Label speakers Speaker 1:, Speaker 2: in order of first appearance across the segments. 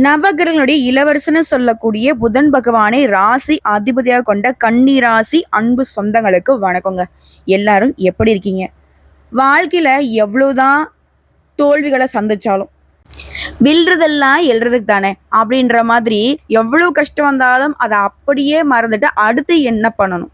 Speaker 1: நவகிரகங்களுடைய இளவரசன்னு சொல்லக்கூடிய புதன் பகவானை ராசி அதிபதியாக கொண்ட கன்னி ராசி அன்பு சொந்தங்களுக்கு வணக்கங்க. எல்லாரும் எப்படி இருக்கீங்க? வாழ்க்கையில எவ்வளவுதான் தோல்விகளை சந்திச்சாலும் வில்றதெல்லாம் எழுறதுக்கு தானே அப்படின்ற மாதிரி எவ்வளவு கஷ்டம் வந்தாலும் அதை அப்படியே மறந்துட்டு அடுத்து என்ன பண்ணணும்?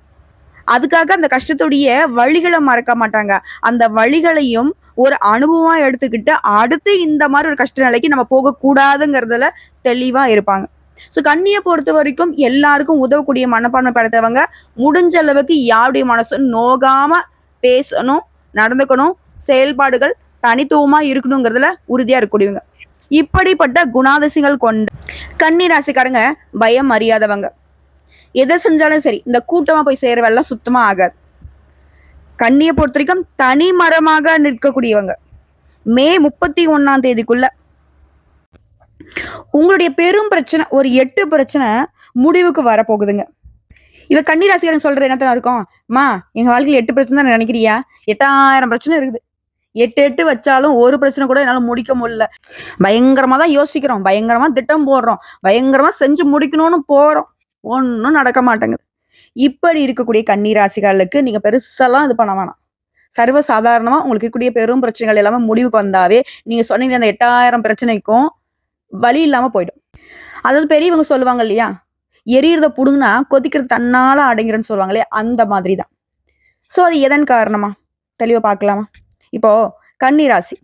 Speaker 1: அதுக்காக அந்த கஷ்டத்துடைய வழிகளை மறக்க மாட்டாங்க. அந்த வழிகளையும் ஒரு அனுபவமா எடுத்துக்கிட்டு அடுத்து இந்த மாதிரி ஒரு கஷ்ட நிலைக்கு நம்ம போகக்கூடாதுங்கிறதுல தெளிவா இருப்பாங்க. ஸோ கண்ணியை பொறுத்த வரைக்கும் எல்லாருக்கும் உதவக்கூடிய மனப்பான்மை படைத்தவங்க முடிஞ்ச அளவுக்கு யாருடைய மனசும் நோகாம பேசணும் நடந்துக்கணும் செயல்பாடுகள் தனித்துவமா இருக்கணுங்கிறதுல உறுதியா இருக்கக்கூடியவங்க. இப்படிப்பட்ட குணாதிசயங்கள் கொண்ட கன்னி ராசிக்காரங்க பயம் அறியாதவங்க. எதை செஞ்சாலும் சரி இந்த கூட்டமா போய் சேர சுத்தமா ஆகாது. கண்ணியை பொறுத்த வரைக்கும் தனி மரமாக நிற்கக்கூடியவங்க. மே முப்பத்தி ஒன்னாம் தேதிக்குள்ள. உங்களுடைய பெரும் பிரச்சனை ஒரு எட்டு பிரச்சனை முடிவுக்கு வரப்போகுதுங்க. இவ கன்னி சொல்றது என்னத்தன இருக்கும்? மா எங்க வாழ்க்கையில் எட்டு பிரச்சனை தான் நினைக்கிறியா? எட்டாயிரம் பிரச்சனை இருக்குது. எட்டு எட்டு வச்சாலும் ஒரு பிரச்சனை கூட என்னால முடிக்க முடியல. பயங்கரமா தான் யோசிக்கிறோம். பயங்கரமா திட்டம் போடுறோம். பயங்கரமா செஞ்சு முடிக்கணும்னு போறோம். ஒன்றும் நடக்க மாட்டேங்குது. இப்படி இருக்கக்கூடிய கன்னிராசிகளுக்கு நீங்கள் நீங்க பெருசெல்லாம் இது பண்ண வேணாம். சர்வசாதாரணமா உங்களுக்கு இருக்கக்கூடிய பெரும் பிரச்சனைகள் எல்லாமே முடிவுக்கு வந்தாவே நீங்க சொன்னீங்க அந்த எட்டாயிரம் பிரச்சனைக்கும் வழி இல்லாம போயிடும். அதாவது பெரியவங்க சொல்லுவாங்க இல்லையா? எரியறத புடுங்கினா கொதிக்கிறது தன்னால அடங்கிறன்னு சொல்லுவாங்களே அந்த மாதிரி தான் ஸோ அது எதன் காரணமா? தெளிவா பார்க்கலாமா? இப்போ கன்னிராசி.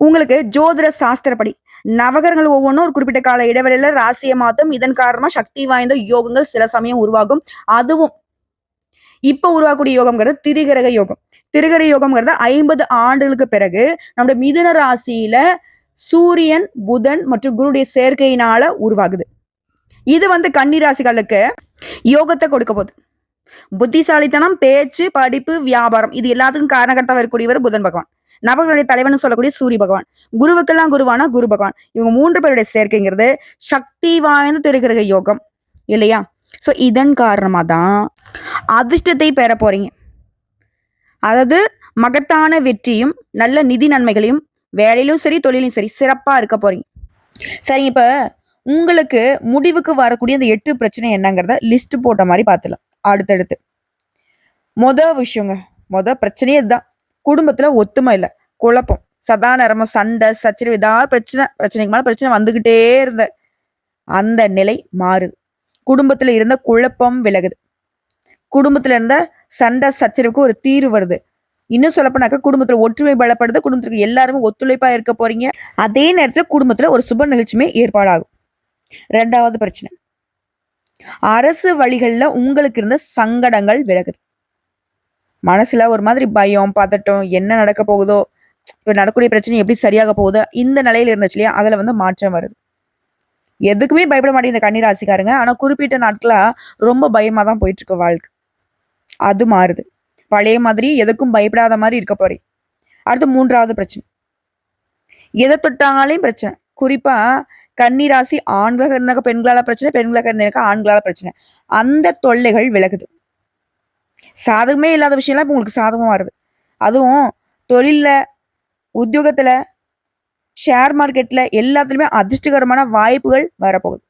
Speaker 1: உங்களுக்கு ஜோதிட சாஸ்திரப்படி நவகரங்கள் ஒவ்வொன்றும் ஒரு குறிப்பிட்ட கால இடைவெளியில ராசியை மாத்தும். இதன் காரணமா சக்தி வாய்ந்த யோகங்கள் சில சமயம் உருவாகும். அதுவும் இப்ப உருவாகக்கூடிய யோகம்ங்கிறது திரிகரக யோகம். திரிகர யோகம்ங்கிறது ஐம்பது ஆண்டுகளுக்கு பிறகு நம்முடைய மிதுன ராசியில சூரியன் புதன் மற்றும் குருடைய சேர்க்கையினால உருவாகுது. இது வந்து கன்னி ராசிகளுக்கு யோகத்தை கொடுக்க போகுது. புத்திசாலித்தனம் பேச்சு படிப்பு வியாபாரம் இது எல்லாத்துக்கும் காரணகர்த்தா வரக்கூடியவர் புதன் பகவான். நவர்களுடைய தலைவன் சொல்லக்கூடிய சூரிய பகவான். குருவுக்கெல்லாம் குருவானா? குரு பகவான். இவங்க மூன்று பேருடைய சேர்க்கைங்கிறது சக்தி வாய்ந்த திருகிரக யோகம். இல்லையா? ஸோ இதன் காரணமாக தான் அதிர்ஷ்டத்தை பெற போறீங்க. அதாவது மகத்தான வெற்றியும் நல்ல நிதி நன்மைகளையும் வேலையிலும் சரி தொழிலும் சரி சிறப்பாக இருக்க போறீங்க. சரி இப்போ உங்களுக்கு முடிவுக்கு வரக்கூடிய அந்த எட்டு பிரச்சனை என்னங்கிறத லிஸ்ட் போட்ட மாதிரி பார்த்துலாம் அடுத்தடுத்து. மொத விஷயங்க. மொத பிரச்சனையே இதுதான். குடும்பத்துல ஒத்துமை இல்லை. குழப்பம். சதா நேரமும் சண்டை சச்சரவு ஏதாவது பிரச்சனை பிரச்சனைக்கு மேல பிரச்சனை வந்துகிட்டே இருந்த அந்த நிலை மாறுது. குடும்பத்துல இருந்த குழப்பம் விலகுது. குடும்பத்துல இருந்த சண்டை சச்சரவுக்கு ஒரு தீர்வு வருது. இன்னும் சொல்லப்போனாக்கா குடும்பத்துல ஒற்றுமை பலப்படுது. குடும்பத்துக்கு எல்லாருமே ஒத்துழைப்பா இருக்க போறீங்க. அதே நேரத்துல குடும்பத்துல ஒரு சுப நிகழ்ச்சியுமே ஏற்பாடாகும். ரெண்டாவது பிரச்சனை. அரசு வழிகளில் உங்களுக்கு இருந்த சங்கடங்கள் விலகுது. மனசுல ஒரு மாதிரி பயம் பதட்டம் என்ன நடக்க போகுதோ இப்போ நடக்கக்கூடிய பிரச்சனை எப்படி சரியாக போகுதோ இந்த நிலையில இருந்துச்சு இல்லையா? அதில் வந்து மாற்றம் வருது. எதுக்குமே பயப்பட மாட்டேங்குது இந்த கன்னிராசிக்காரங்க. ஆனால் குறிப்பிட்ட நாட்களாக ரொம்ப பயமாக தான் போயிட்டுருக்கு வாழ்க்கை. அது மாறுது. பழைய மாதிரி எதுக்கும் பயப்படாத மாதிரி இருக்க போறீங்க அடுத்து மூன்றாவது பிரச்சனை. எதை தொட்டாங்களையும் பிரச்சனை. குறிப்பா கன்னிராசி ஆண்களாக இருந்தாக்க பெண்களால பிரச்சனை பெண்களாக இருந்தாக்க ஆண்களால பிரச்சனை. அந்த தொல்லைகள் விலகுது. சாதகமே இல்லாத விஷயம்லாம் இப்போ உங்களுக்கு சாதகம் வருது. அதுவும் தொழிலில் உத்தியோகத்தில் ஷேர் மார்க்கெட்டில் எல்லாத்துலேயுமே அதிர்ஷ்டகரமான வாய்ப்புகள் வரப்போகுது.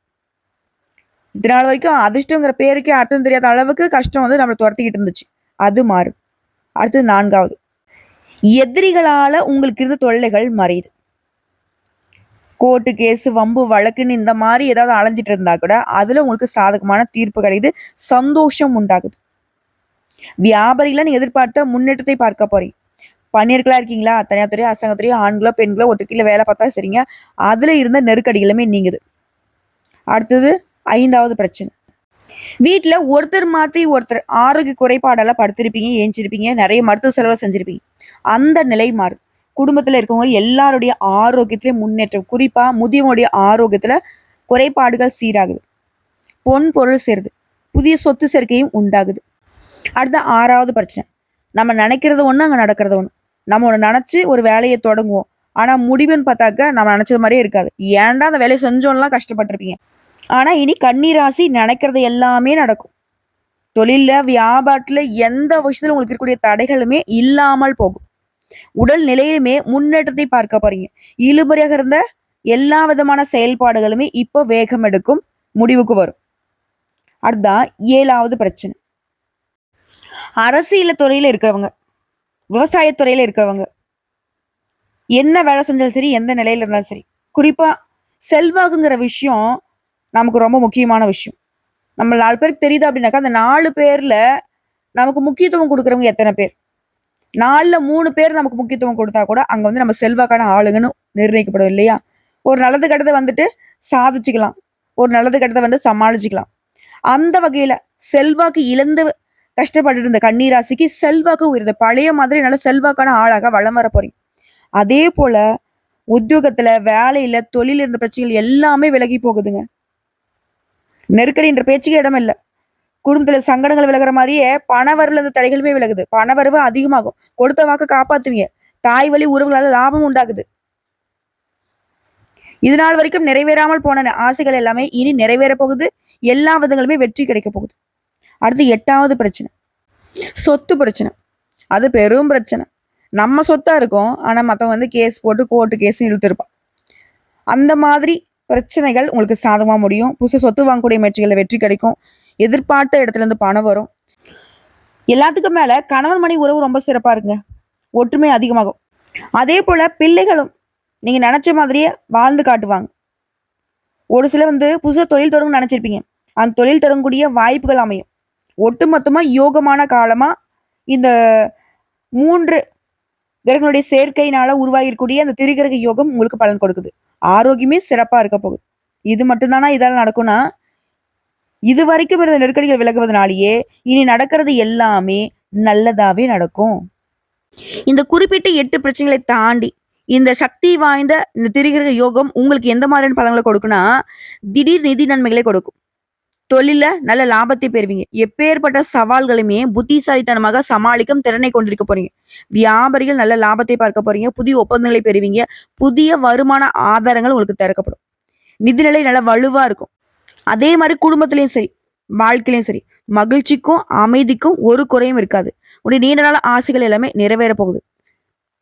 Speaker 1: இதனால் வரைக்கும் அதிர்ஷ்டங்கிற பேருக்கே அர்த்தம் தெரியாத அளவுக்கு கஷ்டம் வந்து நம்மளை துரத்திக்கிட்டு இருந்துச்சு. அது மாறும். அடுத்தது நான்காவது. எதிரிகளால் உங்களுக்கு இருந்த தொல்லைகள் மறையுது. கோர்ட்டு கேஸு வம்பு வழக்குன்னு இந்த மாதிரி ஏதாவது அலைஞ்சிட்டு இருந்தா கூட அதில் உங்களுக்கு சாதகமான தீர்ப்பு கிடைக்குது சந்தோஷம் உண்டாகுது. வியாபாரிகளாக நீங்கள் எதிர்பார்த்த முன்னேற்றத்தை பார்க்க போறீங்க பணியர்களா இருக்கீங்களா? தனியார் துறையோ அரசாங்கத்துறையோ ஆண்களோ பெண்களோ ஒத்துக்கீழ வேலை பார்த்தா சரிங்க. அதுல இருந்த நெருக்கடிகளுமே நீங்குது. அடுத்தது ஐந்தாவது பிரச்சனை. வீட்டில் ஒருத்தர் மாற்றி ஒருத்தர் ஆரோக்கிய குறைபாடெல்லாம் படுத்திருப்பீங்க ஏஞ்சிருப்பீங்க நிறைய மருத்துவ செலவு செஞ்சிருப்பீங்க. அந்த நிலை மாறுது. குடும்பத்தில் இருக்கவங்க எல்லாருடைய ஆரோக்கியத்திலே முன்னேற்றம் குறிப்பாக முதியவங்களுடைய ஆரோக்கியத்துல குறைபாடுகள் சீராகுது. பொன் பொருள் சேருது. புதிய சொத்து சேர்க்கையும் உண்டாகுது. அடுத்த ஆறாவது பிரச்சனை. நம்ம நினைக்கிறது ஒன்று அங்கே நடக்கிறது ஒன்று நம்ம ஒன்று நினச்சி ஒரு வேலையை தொடங்குவோம். ஆனால் முடிவுன்னு பார்த்தாக்க நம்ம நினச்சது மாதிரியே இருக்காது. ஏன்டா அந்த வேலையை செஞ்சோம்லாம் கஷ்டப்பட்டிருப்பீங்க. ஆனால் இனி கண்ணீராசி நினைக்கிறது எல்லாமே நடக்கும். தொழிலில் வியாபாரத்தில் எந்த விஷயத்தில் உங்களுக்கு இருக்கக்கூடிய தடைகளுமே இல்லாமல் போகும். உடல் நிலையிலுமே முன்னேற்றத்தை பார்க்க போறீங்க. இழுபறியாக இருந்த எல்லா விதமான செயல்பாடுகளுமே இப்போ வேகம் எடுக்கும் முடிவுக்கு வரும். அதுதான் ஏழாவது பிரச்சனை. அரசியல் துறையில இருக்கிறவங்க விவசாயத்துறையில இருக்கிறவங்க என்ன வேலை செஞ்சாலும் சரி எந்த நிலையில இருந்தாலும் சரி. குறிப்பா செல்வாக்குங்கிற விஷயம் நமக்கு ரொம்ப முக்கியமான விஷயம். நம்ம நாலு பேருக்கு தெரியுது அப்படின்னாக்கா அந்த நாலு பேர்ல நமக்கு முக்கியத்துவம் கொடுக்குறவங்க எத்தனை பேர்? நாலுல மூணு பேர் நமக்கு முக்கியத்துவம் கொடுத்தா கூட அங்க வந்து நம்ம செல்வாக்கான ஆளுங்கன்னு நிர்ணயிக்கப்படும் இல்லையா? ஒரு நல்லது கெட்டதை வந்துட்டு சாதிச்சுக்கலாம். ஒரு நல்லது கெட்டதை வந்து சமாளிச்சுக்கலாம். அந்த வகையில செல்வாக்கு இழந்து கஷ்டப்பட்டு இருந்த கன்னிராசிக்கு செல்வாக்கு உயர்ந்த பழைய மாதிரி நல்ல செல்வாக்கான ஆளாக வளம் வர போறீங்க. அதே போல உத்தியோகத்துல வேலையில தொழில் இருந்த பிரச்சனைகள் எல்லாமே விலகி போகுதுங்க. நெருக்கடி என்ற பேச்சுக்கு இடம் இல்லை. குடும்பத்துல சங்கடங்கள் விலகிற மாதிரியே பணவரவுல இருந்த தடைகளுமே விலகுது. பணவரவு அதிகமாகும். கொடுத்த வாக்கு காப்பாத்துவீங்க. தாய் வழி உறவுகளால லாபம் உண்டாகுது. இது நாள் வரைக்கும் நிறைவேறாமல் போன ஆசைகள் எல்லாமே இனி நிறைவேற போகுது. எல்லா விதங்களுமே வெற்றி கிடைக்க போகுது. அடுத்து எட்டாவது பிரச்சனை. சொத்து பிரச்சனை. அது பெரும் பிரச்சனை. நம்ம சொத்தா இருக்கும். ஆனால் மற்றவங்க வந்து கேஸ் போட்டு கோர்ட்டு கேஸும் இழுத்துருப்பான். அந்த மாதிரி பிரச்சனைகள் உங்களுக்கு சாதகமாக முடியும். புதுசு சொத்து வாங்கக்கூடிய முயற்சிகளில் வெற்றி கிடைக்கும். எதிர்பார்த்த இடத்துலேருந்து பணம் வரும். எல்லாத்துக்கும் மேலே கணவன் மணி உறவு ரொம்ப சிறப்பா இருக்குங்க. ஒற்றுமை அதிகமாகும். அதே போல் பிள்ளைகளும் நீங்கள் நினச்ச மாதிரியே வாழ்ந்து காட்டுவாங்க. ஒரு சில வந்து புதுசாக தொழில் தொடங்கும் நினச்சிருப்பீங்க. அந்த தொழில் தொடங்கக்கூடிய வாய்ப்புகள் அமையும். ஒட்டுமொத்தமா யோகமான காலமா இந்த மூன்று கிரகங்களுடைய சேர்க்கையினால உருவாகிருக்கக்கூடிய அந்த திரிகிரக யோகம் உங்களுக்கு பலன் கொடுக்குது. ஆரோக்கியமே சிறப்பா இருக்க போகுது. இது மட்டும்தானா இதால நடக்கும்னா இது வரைக்கும் இருந்த நெருக்கடிகள் விலகுவதனாலேயே இனி நடக்கிறது எல்லாமே நல்லதாவே நடக்கும். இந்த குறிப்பிட்ட எட்டு பிரச்சனைகளை தாண்டி இந்த சக்தி வாய்ந்த இந்த திரிகிரக யோகம் உங்களுக்கு எந்த மாதிரியான பலன்களை கொடுக்குன்னா திடீர் நிதி நன்மைகளை கொடுக்கும். தொழில நல்ல லாபத்தை பெறுவீங்க. எப்பேற்பட்ட சவால்களுமே புத்திசாலித்தனமாக சமாளிக்கும் திறனை கொண்டிருக்க போறீங்க. வியாபாரிகள் நல்ல லாபத்தை பார்க்க போறீங்க. புதிய ஒப்பந்தங்களை பெறுவீங்க. புதிய வருமான ஆதாரங்கள் உங்களுக்கு திறக்கப்படும். நிதிநிலை நல்ல வலுவா இருக்கும். அதே மாதிரி குடும்பத்திலையும் சரி வாழ்க்கையிலையும் சரி மகிழ்ச்சிக்கும் அமைதிக்கும் ஒரு குறையும் இருக்காது. உடைய நீண்ட நாள் ஆசைகள் எல்லாமே நிறைவேற போகுது.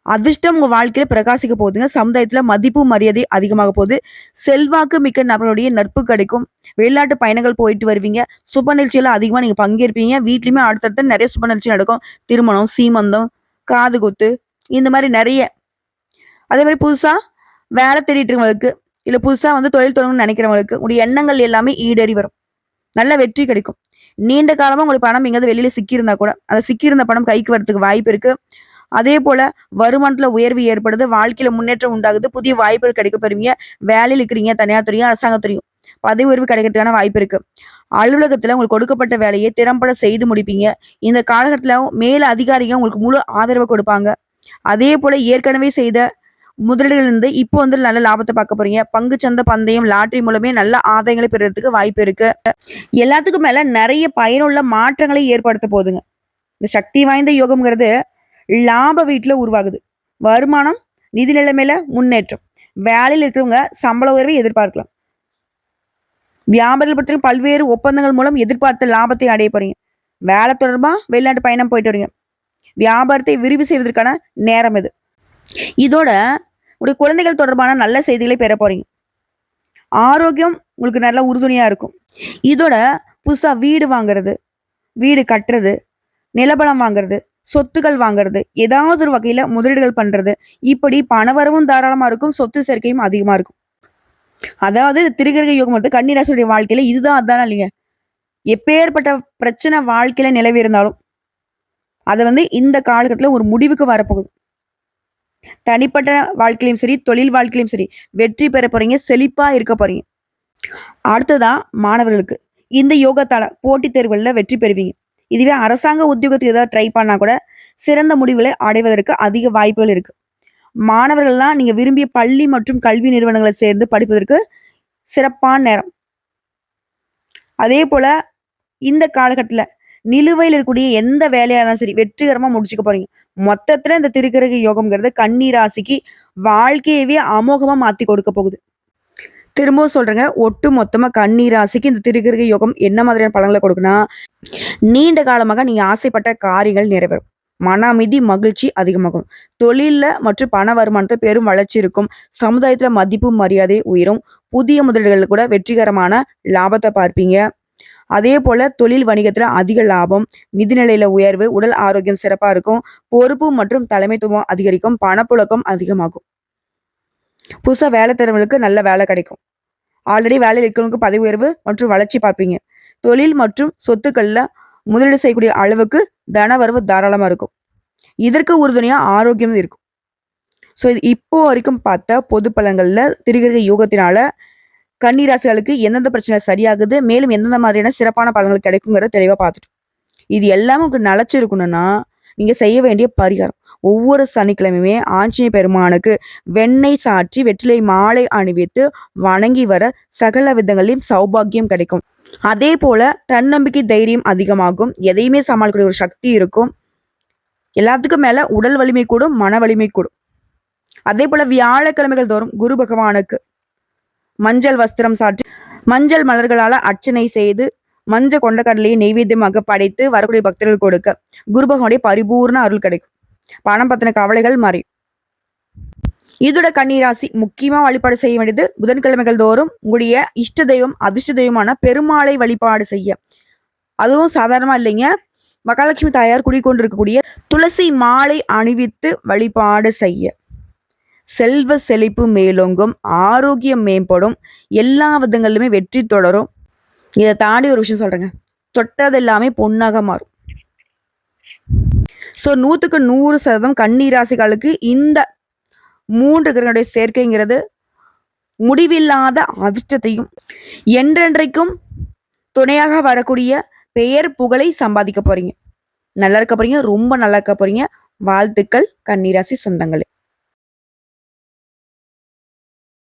Speaker 1: அதிர்ஷ்டம் உங்க வாழ்க்கையில பிரகாசிக்க போகுதுங்க. சமுதாயத்துல மதிப்பு மரியாதை அதிகமாக போகுது. செல்வாக்கு மிக்க நபருடைய நட்பு கிடைக்கும். வெளிநாட்டு பயணங்கள் போயிட்டு வருவீங்க. சுப நிகழ்ச்சியில அதிகமா நீங்க பங்கேற்பீங்க. வீட்லயுமே அடுத்தடுத்த நிறைய சுப நிகழ்ச்சி நடக்கும். திருமணம் சீமந்தம் காது குத்து இந்த மாதிரி நிறைய. அதே மாதிரி புதுசா வேலை தேடிட்டு இருக்கவங்களுக்கு இல்ல புதுசா வந்து தொழில் தொடங்கணும்னு நினைக்கிறவங்களுக்கு உடைய எண்ணங்கள் எல்லாமே ஈடேறி வரும். நல்ல வெற்றி கிடைக்கும். நீண்ட காலமா உங்களுக்கு பணம் எங்கேயாவது வெளியில சிக்கியிருந்தா கூட அந்த சிக்கியிருந்த பணம் கைக்கு வரதுக்கு வாய்ப்பு இருக்கு. அதே போல வருமானத்துல உயர்வு ஏற்படுது வாழ்க்கையில முன்னேற்றம் உண்டாகுது புதிய வாய்ப்புகள் கிடைக்க பெறுவீங்க வேலையில் இருக்கிறீங்க தனியார் துறையும் அரசாங்கத்துறையும். பதவி உயர்வு கிடைக்கிறதுக்கான வாய்ப்பு இருக்கு. அலுவலகத்துல உங்களுக்கு கொடுக்கப்பட்ட வேலையை திறம்பட செய்து முடிப்பீங்க. இந்த காலகட்டத்துல மேல அதிகாரிகள் உங்களுக்கு முழு ஆதரவு கொடுப்பாங்க. அதே போல ஏற்கனவே செய்த முதலீடுகளிலிருந்து இப்போ வந்து நல்ல லாபத்தை பார்க்க போறீங்க. பங்கு சந்தை பந்தயம் லாட்டரி மூலமே நல்ல ஆதாயங்களை பெறுறதுக்கு வாய்ப்பு இருக்கு. எல்லாத்துக்கும் மேல நிறைய பயனுள்ள மாற்றங்களை ஏற்படுத்த போகுதுங்க. இந்த சக்தி வாய்ந்த யோகம்ங்கிறது லாப வீட்டில் உருவாகுது. வருமானம் நிதி நிலைமையில முன்னேற்றம். வேலையில் இருக்கிறவங்க சம்பள உயர்வை எதிர்பார்க்கலாம். வியாபாரிகள் பற்றி பல்வேறு ஒப்பந்தங்கள் மூலம் எதிர்பார்த்த லாபத்தை அடைய போறீங்க. வேலை தொடர்பாக வெளிநாட்டு பயணம் போயிட்டு வரீங்க. வியாபாரத்தை விரிவு செய்வதற்கான நேரம் இது. இதோட உடைய குழந்தைகள் தொடர்பான நல்ல செய்திகளை பெற போறீங்க. ஆரோக்கியம் உங்களுக்கு நல்ல உறுதுணையா இருக்கும். இதோட புதுசாக வீடு வாங்குறது வீடு கட்டுறது நிலபலம் வாங்குறது சொத்துக்கள் வாங்குறது ஏதாவது ஒரு வகையில முதலீடுகள் பண்றது. இப்படி பணவரவும் தாராளமா இருக்கும் சொத்து சேர்க்கையும் அதிகமா இருக்கும். அதாவது திருகிரக யோகம் வந்து கன்னிராசியுடைய வாழ்க்கையில இதுதான் அதான் இல்லைங்க? எப்பேற்பட்ட பிரச்சனை வாழ்க்கையில நிலவி இருந்தாலும் அது வந்து இந்த காலகட்டத்துல ஒரு முடிவுக்கு வரப்போகுது. தனிப்பட்ட வாழ்க்கையிலும் சரி தொழில் வாழ்க்கையிலும் சரி வெற்றி பெற போறீங்க செழிப்பா இருக்க போறீங்க. அடுத்ததா மாணவர்களுக்கு. இந்த யோகத்தால போட்டித் தேர்வுகளில் வெற்றி பெறுவீங்க. இதுவே அரசாங்க உத்தியோகத்துக்கு ஏதாவது ட்ரை பண்ணா கூட சிறந்த முடிவுகளை அடைவதற்கு அதிக வாய்ப்புகள் இருக்கு. மாணவர்கள்லாம் நீங்க விரும்பிய பள்ளி மற்றும் கல்வி நிறுவனங்களை சேர்ந்து படிப்பதற்கு சிறப்பான நேரம். அதே போல இந்த காலகட்டத்தில் நிலுவையில் இருக்கக்கூடிய எந்த வேலையா இருந்தாலும் சரி வெற்றிகரமா முடிச்சுக்க போறீங்க. மொத்தத்துல இந்த திருக்கிரக யோகம்ங்கிறது கன்னி ராசிக்கு வாழ்க்கையவே அமோகமா மாத்தி கொடுக்க போகுது. திரும்பவும் சொல்றேங்க ஒட்டு மொத்தமா கண்ணீர் ராசிக்கு இந்த திருக்கிரக யோகம் என்ன மாதிரியான பலன்களை கொடுக்குன்னா நீண்ட காலமாக நீங்க ஆசைப்பட்ட காரியங்கள் நிறைவேறும். மன அமைதி மகிழ்ச்சி அதிகமாகும். தொழிலில் மற்றும் பண வருமானத்தை பெரும் வளர்ச்சி இருக்கும். சமுதாயத்துல மதிப்பு மரியாதை உயரும். புதிய முதலீடுகள் கூட வெற்றிகரமான லாபத்தை பார்ப்பீங்க. அதே போல தொழில் வணிகத்துல அதிக லாபம் நிதிநிலையில உயர்வு உடல் ஆரோக்கியம் சிறப்பா இருக்கும். பொறுப்பு மற்றும் தலைமைத்துவம் அதிகரிக்கும். பணப்புழக்கம் அதிகமாகும். புதுசா வேலை தரவங்களுக்கு நல்ல வேலை கிடைக்கும். ஆல்ரெடி வேலையில் இருக்கிறவங்களுக்கு பதவி உயர்வு மற்றும் வளர்ச்சி பார்ப்பீங்க. தொழில் மற்றும் சொத்துக்களில் முதலீடு செய்யக்கூடிய அளவுக்கு தனவரவு தாராளமாக இருக்கும். இதற்கு உறுதுணையாக ஆரோக்கியம் இருக்கும். ஸோ இது இப்போ வரைக்கும் பார்த்த பொது பலன்களில் திருகிரக யோகத்தினால கன்னிராசிகளுக்கு எந்தெந்த பிரச்சனை சரியாகுது மேலும் எந்தெந்த மாதிரியான சிறப்பான பலன்கள் கிடைக்குங்கிறத தெளிவாக பார்த்துட்டோம். இது எல்லாமே உங்களுக்கு நிலச்சிருக்கணும்னா நீங்கள் செய்ய வேண்டிய பரிகாரம். ஒவ்வொரு சனிக்கிழமையுமே ஆஞ்சநேய பெருமானுக்கு வெண்ணெய் சாற்றி வெற்றிலை மாலை அணிவித்து வணங்கி வர சகல விதங்களிலும் சௌபாக்கியம் கிடைக்கும். அதே போல தன்னம்பிக்கை தைரியம் அதிகமாகும். எதையுமே சமாளிக்கக்கூடிய ஒரு சக்தி இருக்கும். எல்லாத்துக்கும் மேல உடல் வலிமை கூடும் மன வலிமை கூடும். அதே போல வியாழக்கிழமைகள் தோறும் குரு பகவானுக்கு மஞ்சள் வஸ்திரம் சாற்றி மஞ்சள் மலர்களால அர்ச்சனை செய்து மஞ்சள் கொண்டக்கடலையை நெய்வேத்தியமாக படைத்து வரக்கூடிய பக்தர்கள் கொடுக்க குரு பகவானுடைய பரிபூர்ண அருள் கிடைக்கும். பணம் பத்தின கவலைகள் மாறி. இதோட கன்னிராசி முக்கியமா வழிபாடு செய்ய வேண்டியது புதன்கிழமைகள் தோறும் உங்களுடைய இஷ்ட தெய்வம் அதிர்ஷ்ட தெய்வமான பெருமாளை வழிபாடு செய்ய. அதுவும் சாதாரணமா இல்லைங்க. மகாலட்சுமி தாயார் குடிக்கொண்டிருக்கக்கூடிய துளசி மாலை அணிவித்து வழிபாடு செய்ய. செல்வ செழிப்பு மேலோங்கும் ஆரோக்கியம் மேம்படும் எல்லா விதங்களிலுமே வெற்றி தொடரும். இதை தாண்டி ஒரு விஷயம் சொல்றேங்க. தொட்டது எல்லாமே பொன்னாக மாறும். ஸோ நூற்றுக்கு நூறு சதவீதம் கண்ணீராசிகளுக்கு இந்த மூன்று கிரகங்களுடைய சேர்க்கைங்கிறது முடிவில்லாத அதிர்ஷ்டத்தையும் என்றென்றைக்கும் துணையாக வரக்கூடிய பெயர் புகழை சம்பாதிக்க போறீங்க. நல்லா இருக்க போறீங்க. ரொம்ப நல்லா இருக்க போறீங்க. வாழ்த்துக்கள். கன்னிராசி சொந்தங்களே.